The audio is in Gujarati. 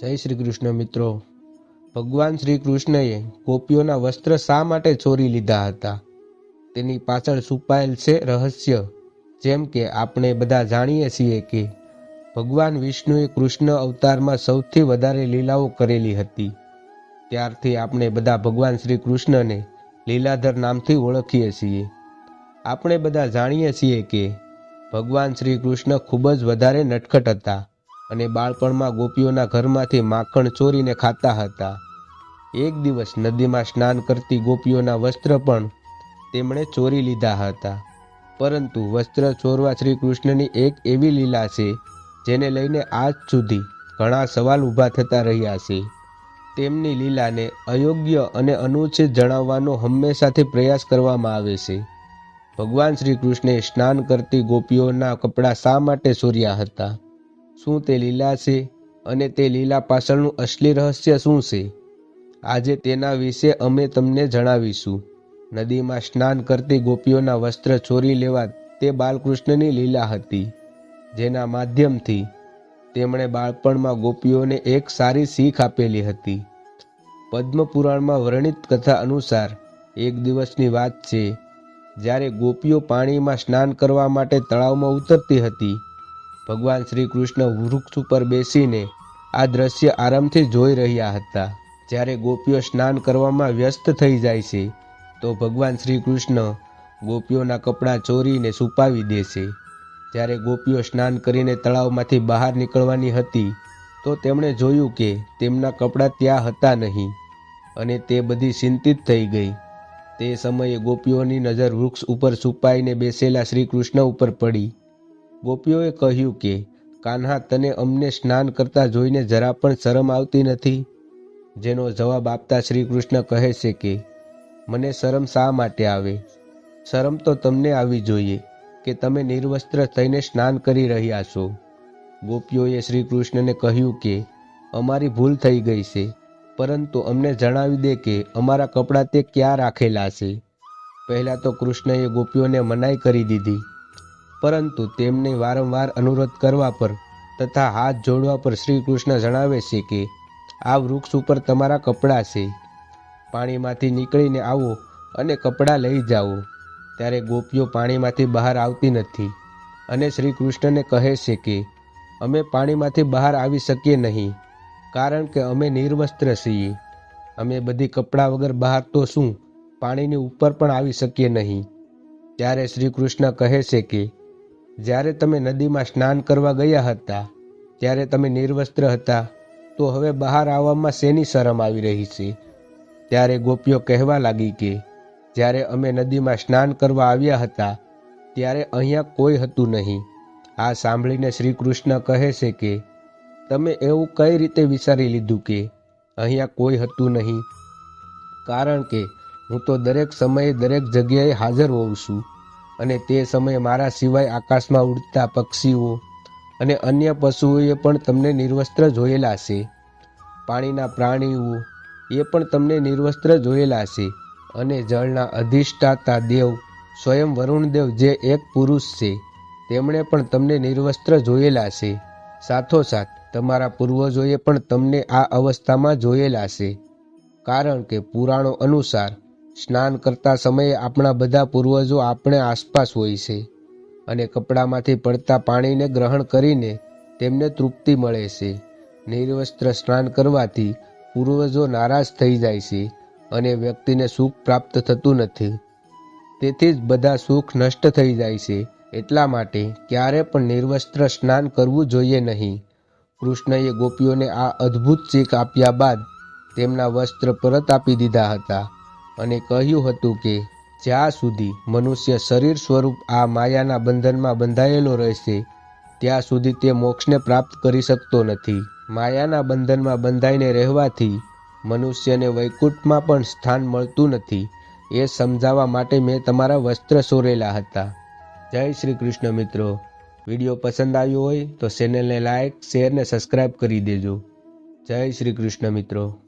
જય શ્રી કૃષ્ણ મિત્રો. ભગવાન શ્રી કૃષ્ણએ ગોપીઓના વસ્ત્ર શા માટે ચોરી લીધા હતા? તેની પાછળ છુપાયેલ છે રહસ્ય, જેમ કે આપણે બધા જાણીએ છીએ કે ભગવાન વિષ્ણુએ કૃષ્ણ અવતારમાં સૌથી વધારે લીલાઓ કરેલી હતી. ત્યારથી આપણે બધા ભગવાન શ્રી કૃષ્ણને લીલાધર નામથી ઓળખીએ છીએ. આપણે બધા જાણીએ છીએ કે ભગવાન શ્રી કૃષ્ણ ખૂબ જ વધારે નટખટ હતા. અને બાળપણમાં ગોપીઓના ઘરમાંથી માખણ ચોરીને ખાતા હતા. એક દિવસ નદીમાં સ્નાન કરતી ગોપીઓના વસ્ત્ર પણ તેમણે ચોરી લીધા હતા. પરંતુ વસ્ત્ર ચોરવા શ્રી કૃષ્ણની એક એવી લીલા છે, જેને લઈને આજ સુધી ઘણા સવાલ ઊભા થતા રહ્યા છે. તેમની લીલાને અયોગ્ય અને અનુચિત જણાવવાનો હંમેશાથી પ્રયાસ કરવામાં આવે છે. ભગવાન શ્રી કૃષ્ણે સ્નાન કરતી ગોપીઓના કપડાં શા માટે ચોર્યા હતા? શું તે લીલા છે અને તે લીલા પાછળનું અસલી રહસ્ય શું છે? આજે તેના વિશે અમે તમને જણાવીશું. નદીમાં સ્નાન કરતી ગોપીઓના વસ્ત્ર ચોરી લેવા તે બાલકૃષ્ણની લીલા હતી, જેના માધ્યમથી તેમણે બાળપણમાં ગોપીઓને એક સારી શીખ આપેલી હતી. પદ્મપુરાણમાં વર્ણિત કથા અનુસાર, એક દિવસની વાત છે, જ્યારે ગોપીઓ પાણીમાં સ્નાન કરવા માટે તળાવમાં ઉતરતી હતી ભગવાન શ્રી કૃષ્ણ વૃક્ષ ઉપર બેસીને આ દ્રશ્ય આરામથી જોઈ રહ્યા હતા. જ્યારે ગોપીઓ સ્નાન કરવામાં વ્યસ્ત થઈ જાય છે, તો ભગવાન શ્રી કૃષ્ણ ગોપીઓના કપડાં ચોરીને છુપાવી દે છે. જ્યારે ગોપીઓ સ્નાન કરીને તળાવમાંથી બહાર નીકળવાની હતી, તો તેમણે જોયું કે તેમના કપડાં ત્યાં હતા નહીં અને તે બધી ચિંતિત થઈ ગઈ. તે સમયે ગોપીઓની નજર વૃક્ષ ઉપર છુપાઈને બેસેલા શ્રી કૃષ્ણ ઉપર પડી. ગોપીઓએ કહ્યું કે, કાન્હા, તને અમને સ્નાન કરતા જોઈને જરા પણ શરમ આવતી નથી? જેનો જવાબ આપતા શ્રી કૃષ્ણ કહે છે કે, મને શરમ શા માટે આવે? શરમ તો તમને આવી જોઈએ કે તમે નિર્વસ્ત્ર થઈને સ્નાન કરી રહ્યા છો. ગોપીઓએ શ્રી કૃષ્ણને કહ્યું કે, અમારી ભૂલ થઈ ગઈ છે, પરંતુ અમને જણાવી દે કે અમારા કપડાં તે ક્યાં રાખેલા છે. પહેલાં તો કૃષ્ણએ ગોપીઓને મનાઈ કરી દીધી. પરંતુ તેમને વારંવાર અનુરોધ કરવા પર તથા હાથ જોડવા પર શ્રી કૃષ્ણ જણાવે છે કે, આ વૃક્ષ ઉપર તમારા કપડાં છે. પાણીમાંથી નીકળીને આવો અને કપડાં લઈ જાઓ. ત્યારે ગોપીઓ પાણીમાંથી બહાર આવતી નથી અને શ્રી કૃષ્ણને કહે છે કે, અમે પાણીમાંથી બહાર આવી શકીએ નહીં, કારણ કે અમે નિર્વસ્ત્ર છીએ. અમે બધી કપડાં વગર બહાર તો શું પાણીની ઉપર પણ આવી શકીએ નહીં. ત્યારે શ્રી કૃષ્ણ કહે છે કે જ્યારે તમે નદીમાં સ્નાન કરવા ગયા હતા, ત્યારે તમે નિર્વસ્ત્ર હતા, તો હવે બહાર આવવામાં શેની શરમ આવી રહી છે? ત્યારે ગોપીઓ કહેવા લાગી કે, જ્યારે અમે નદીમાં સ્નાન કરવા આવ્યા હતા, ત્યારે અહીંયા કોઈ હતું નહીં. આ સાંભળીને શ્રી કૃષ્ણ કહે છે કે, તમે એવું કઈ રીતે વિચારી લીધું કે, અહીંયા કોઈ હતું નહીં? કારણ કે હું તો દરેક સમયે દરેક જગ્યાએ હાજર હોઉં છું. અને તે સમયે મારા સિવાય આકાશમાં ઉડતા પક્ષીઓ અને અન્ય પશુઓએ પણ તમને નિર્વસ્ત્ર જોયેલા છે. પાણીના પ્રાણીઓ એ પણ તમને નિર્વસ્ત્ર જોયેલા છે અને જળના અધિષ્ઠાતા દેવ સ્વયં વરુણદેવ જે એક પુરુષ છે, તેમણે પણ તમને નિર્વસ્ત્ર જોયેલા છે. સાથોસાથ, તમારા પૂર્વજોએ પણ તમને આ અવસ્થામાં જોયેલા છે. કારણ કે પુરાણો અનુસાર સ્નાન કરતા સમયે આપણા બધા પૂર્વજો આપણે આસપાસ હોય છે અને કપડામાંથી પડતા પાણીને ગ્રહણ કરીને તેમને તૃપ્તિ મળે છે. નિર્વસ્ત્ર સ્નાન કરવાથી પૂર્વજો નારાજ થઈ જાય છે અને વ્યક્તિને સુખ પ્રાપ્ત થતું નથી. તેથી જ બધા સુખ નષ્ટ થઈ જાય છે એટલા માટે ક્યારે પણ નિર્વસ્ત્ર સ્નાન કરવું જોઈએ નહીં. કૃષ્ણએ ગોપીઓને આ અદ્ભુત ચીક આપ્યા બાદ તેમના વસ્ત્ર પરત આપી દીધા હતા. અને કહ્યું હતું કે, જ્યાં સુધી મનુષ્ય શરીર સ્વરૂપ આ માયાના બંધનમાં બંધાયેલો રહેશે, ત્યાં સુધી તે મોક્ષને પ્રાપ્ત કરી શકતો નથી. માયાના બંધનમાં બંધાઈને રહેવાથી મનુષ્યને વૈકુંઠમાં પણ સ્થાન મળતું નથી. એ સમજાવવા માટે મેં તમારા વસ્ત્ર સોરેલા હતા. જય શ્રી કૃષ્ણ મિત્રો. વીડિયો પસંદ આવ્યો હોય તો ચેનલને લાઇક શેર ને સબસ્ક્રાઈબ કરી દેજો. જય શ્રી કૃષ્ણ મિત્રો.